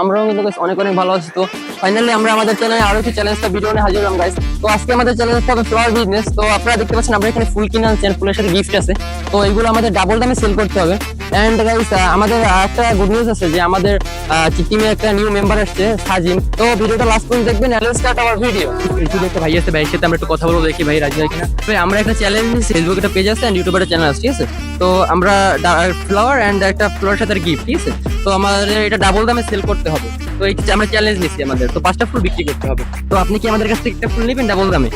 আমরাও কিন্তু অনেক অনেক ভালো আছি। তো ফাইনালি আমরা আমাদের চ্যানেলে আরও একটি চ্যালেঞ্জটা ভিডিও নিয়ে হাজির হলাম গাইস তো আজকে আমাদের চ্যালেঞ্জটা হবে ফ্লাওয়ার বিজনেস তো আপনারা দেখতে পাচ্ছেন আমরা এখানে ফুল কিনে আনছেন ফুলের সাথে গিফট আছে। তো এগুলো আমাদের ডাবল দামে সেল করতে হবে। এন্ড গাইস আমাদের একটা গুড নিউজ আছে যে আমাদের টিমে একটা নিউ মেম্বার আসছে সাজিম তো ভিডিওটা লাস্ট পর্যন্ত দেখবেন লেটস স্টার্ট আওয়ার ভিডিও ইউটিউবে একটা ভাই আছে, ভাইয়ের সাথে আমরা একটু কথা বলব, দেখি ভাই রাজি হয় কিনা। তো আমরা একটা নিয়েছি ফেসবুকে একটা পেজ আছে এন্ড ইউটিউবে একটা চ্যানেল আছে, ঠিক আছে? তো আমরা ফ্লাওয়ার এন্ড একটা ফ্লাওয়ার সাথে গিফট ঠিক আছে? তো আমাদের এটা ডাবল দামে সেল করতে হবে। তো এই আমরা চ্যালেঞ্জ নিচ্ছি আমাদের। তো পাঁচটা ফুল বিক্রি করতে হবে। তো আপনি কি আমাদের কাছ থেকে একটা ফুল নেবেন ডাবল দামে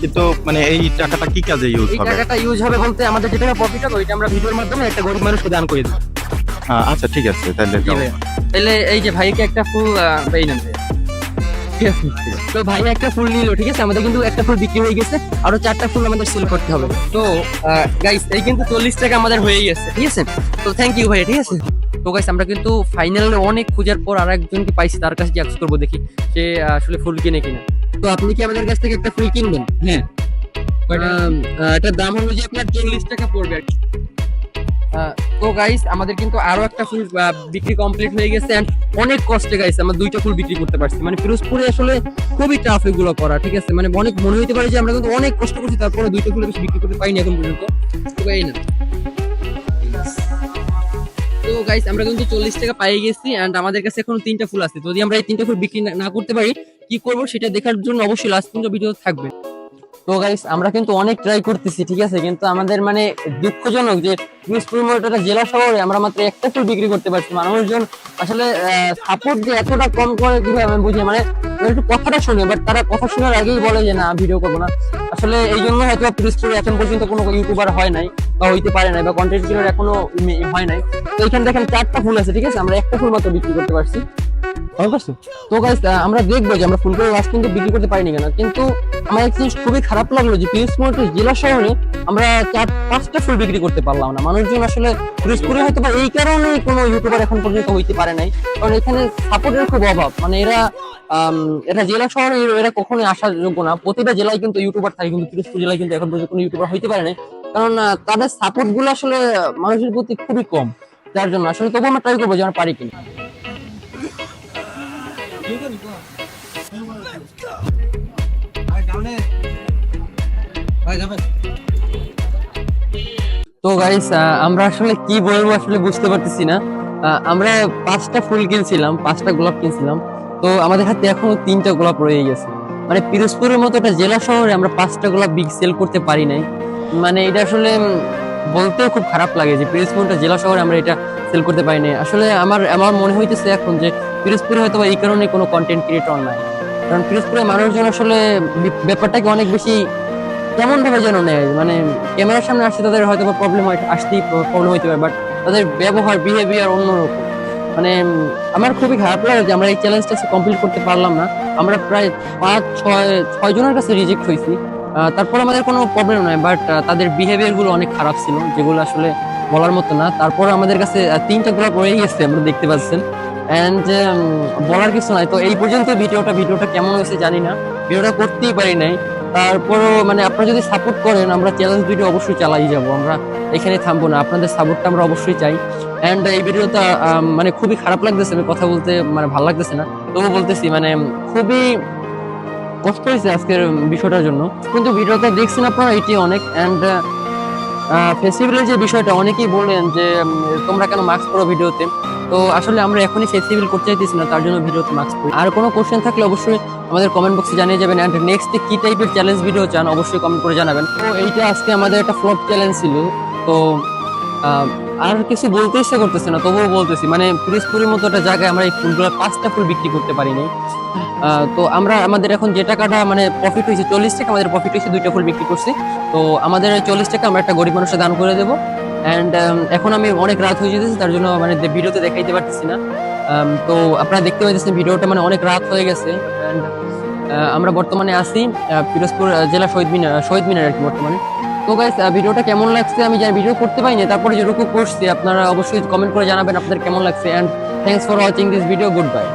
কিন্তু মানে এই টাকাটা কি কাজে ইউজ এই হবে? টাকাটা ইউজ হবে বলতে আমাদের যেটা প্রফিট হবে ওইটা আমরা ভিডিওর মাধ্যমে একটা গরিব মানুষকে দান করে আহ, আচ্ছা ঠিক আছে তাহলে। তাহলে এই যে ভাইকে একটা ফুল এই নেন তো ভাই একটা ফুল নিল ঠিক আছে? আমাদের কিন্তু একটা ফুল বিক্রি হয়ে গেছে আরও চারটা ফুল আমাদের সেল করতে হবে। তো গাইস এই কিন্তু চল্লিশ টাকা আমাদের হয়ে গেছে ঠিক আছে? তো থ্যাংক ইউ ভাইয়া ঠিক আছে? তো গাইস আমরা কিন্তু ফাইনালে অনেক খোঁজার পর আর একজনকে পাইছি তার কাছে জিজ্ঞাসা করব দেখি সে আহ, আসলে ফুল কিনে কিনা। তো আপনি কি আমাদের কাছ থেকে একটা ফুল কিনবেন? হ্যাঁ। এটার দাম হলো যে আপনার চল্লিশ টাকা পড়বে আর কি। তো গাইস আমাদের কিন্তু আরও একটা ফুল আহ, বিক্রি কমপ্লিট হয়ে গেছে এন্ড অনেক কষ্টে গাইস আমরা দুইটা ফুল বিক্রি করতে পারছি। মানে ফিরোজপুরে আসলে খুবই টাফ এগুলো করা ঠিক আছে? মানে অনেক মনে হইতে পারে যে আমরা কিন্তু অনেক কষ্ট করছি তারপরে দুইটা ফুল বেশি বিক্রি করতে পারিনি এখন পর্যন্ত। তো এই না। গাইস আমরা কিন্তু চল্লিশ টাকা পাই গেছি এন্ড আমাদের কাছে এখন তিনটা ফুল আছে। যদি আমরা এই তিনটা ফুল বিক্রি না- করতে পারি, কি করব সেটা দেখার জন্য অবশ্যই লাস্ট পর্যন্ত ভিডিও থাকবে। তো গাইস আমরা কিন্তু অনেক ট্রাই করতেছি, ঠিক আছে? কিন্তু আমাদের মানে দুঃখজনক যে মতো একটা জেলা শহরে আমরা মাত্র একটা ফুল বিক্রি করতে পারছি মানুষজন আসলে সাপোর্ট যে এতটা কম করে কীভাবে আমি বুঝি? মানে একটু কথাটা শুনে বাট তারা কথা শোনার আগেই বলে যে, না ভিডিও করব না। আসলে এই জন্য হয়তো পিরোজপুরে এখন পর্যন্ত কোনো ইউটিউবার হয় নাই বা হইতে পারে নাই বা কন্টেন্ট ক্রিয়েটর এখনও হয় নাই। তো এখানে দেখেন চারটা ফুল আছে, ঠিক আছে? আমরা একটা ফুল মাত্র বিক্রি করতে পারছি। তো গাইস আমরা দেখব যে আমরা ফুলগুলো লাস্ট কিন্তু বিক্রি করতে পারিনি কেন। কিন্তু আমার একটা জিনিস খুবই খারাপ লাগল যে পিরোজপুর জেলা শহরে আমরা চার, পাঁচটা ফুল বিক্রি করতে পারলাম না। মানুষজন আসলে পিরোজপুরে হয়তো বা এই কারণে কোনো ইউটিউবার এখন পর্যন্ত হইতে পারে নাই। কারণ এখানে সাপোর্টের খুব অভাব। মানে এরা এটা জেলা শহরে এরা- কখনোই আসার যোগ্য না। প্রতিটা জেলায় কিন্তু ইউটিউবার থাকে, কিন্তু পিরোজপুর জেলায় কিন্তু এখন পর্যন্ত কোনো ইউটিউবার হইতে পারে নাই। কারণ তাদের সাপোর্টগুলো আসলে মানুষের প্রতি খুবই কম। যার জন্য আসলে তবু আমরা ট্রাই করব যে আমরা পারি কিনা। তো গাইস আমরা আসলে কি বলব আসলে বুঝতে পারতেছি না। আমরা পাঁচটা ফুল কিনছিলাম, পাঁচটা গোলাপ কিনছিলাম। তো আমাদের হাতে এখনও তিনটা গোলাপ রয়ে গেছে। মানে পিরোজপুরের মতো একটা জেলা শহরে আমরা পাঁচটা গোলাপ বিগ সেল করতে পারি নাই। মানে এটা আসলে বলতেও খুব খারাপ লাগে যে পিরোজপুর একটা জেলা শহরে আমরা এটা সেল করতে পারি নাই আসলে আমার আমার মনে হইতেছে এখন যে পিরোজপুরে হয়তো এই কারণে কোনো কন্টেন্ট ক্রিয়েটর নাই। কারণ পিরোজপুরের মানুষজন আসলে ব্যাপারটাকে অনেক বেশি কেমন ভাবে যেন নেয়। মানে ক্যামেরার সামনে আসতে তাদের হয়তো প্রবলেম হয়, আসতেই প্রবলেম হইতে পারে বাট তাদের ব্যবহার বিহেভিয়ার অন্যরকম। মানে আমার খুবই খারাপ লাগে যে আমরা এই চ্যালেঞ্জটা কমপ্লিট করতে পারলাম না। আমরা প্রায় পাঁচ, ছয় ছয় জনের কাছে রিজেক্ট হয়েছি তারপর আমাদের কোনো প্রবলেম নয় বাট তাদের বিহেভিয়ারগুলো অনেক খারাপ ছিল, যেগুলো আসলে বলার মতো না। তারপর আমাদের কাছে তিনটা গোলাপ রয়ে গেছে আমরা দেখতে পাচ্ছেন। অ্যান্ড বলার কিছু নাই। তো এই পর্যন্ত ভিডিওটা ভিডিওটা কেমন হয়েছে জানি না। ভিডিওটা করতেই পারি নাই। তারপরও মানে আপনারা যদি সাপোর্ট করেন, আমরা চ্যালেঞ্জ ভিডিও অবশ্যই চালাই যাব। আমরা এখানে থামবো না। আপনাদের সাপোর্টটা আমরা অবশ্যই চাই। অ্যান্ড এই ভিডিওটা মানে খুবই খারাপ লাগতেছে। আমি কথা বলতে মানে ভালো লাগতেছে না। তবু বলতেছি মানে খুবই কষ্ট হয়েছে আজকের বিষয়টার জন্য। কিন্তু ভিডিওটা দেখছেন আপনারা এটি অনেক অ্যান্ড ফেস্টিভ্যালের যে বিষয়টা, অনেকেই বললেন যে তোমরা কেন মাস্ক পরো ভিডিওতে? তো আসলে আমরা এখনই ফেস্টিভ্যাল করতে চাইতেছি না, তার জন্য ভিডিওতে মাস্ক পরি। আর কোনো কোশ্চেন থাকলে অবশ্যই আমাদের কমেন্ট বক্সে জানিয়ে যাবেন। অ্যান্ড নেক্সট কি টাইপের চ্যালেঞ্জ ভিডিও চান, অবশ্যই কমেন্ট করে জানাবেন। তো এইটা আজকে আমাদের একটা ফ্লপ চ্যালেঞ্জ ছিল। তো আর কিছু বলতে ইচ্ছা করতেছে না, তবুও বলতেছি। মানে পিরিজপুরের মতো একটা জায়গায় আমরা এই ফুলগুলো পাঁচটা ফুল বিক্রি করতে পারিনি। তো আমরা আমাদের এখন যে টাকাটা মানে প্রফিট হয়েছে চল্লিশ টাকা আমাদের প্রফিট হয়েছে দুইটা ফুল বিক্রি করছি। তো আমাদের চল্লিশ টাকা আমরা একটা গরিব মানুষকে দান করে দেবো। অ্যান্ড এখন আমি অনেক রাত হয়ে যেতেছি তার জন্য মানে ভিডিওতে দেখাইতে পারতেছি না। Um, তো আপনারা দেখতে পাইতেছেন ভিডিওটা মানে অনেক রাত হয়ে গেছে। অ্যান্ড আমরা বর্তমানে আছি পিরোজপুর জেলা শহীদ মিনার শহীদ মিনার আর কি বর্তমানে। তো গাইস ভিডিওটা কেমন লাগছে? আমি জানি ভিডিও করতে পারিনি তারপরে যেটুকু করছি আপনারা অবশ্যই কমেন্ট করে জানাবেন আপনাদের কেমন লাগছে। And thanks for watching this video goodbye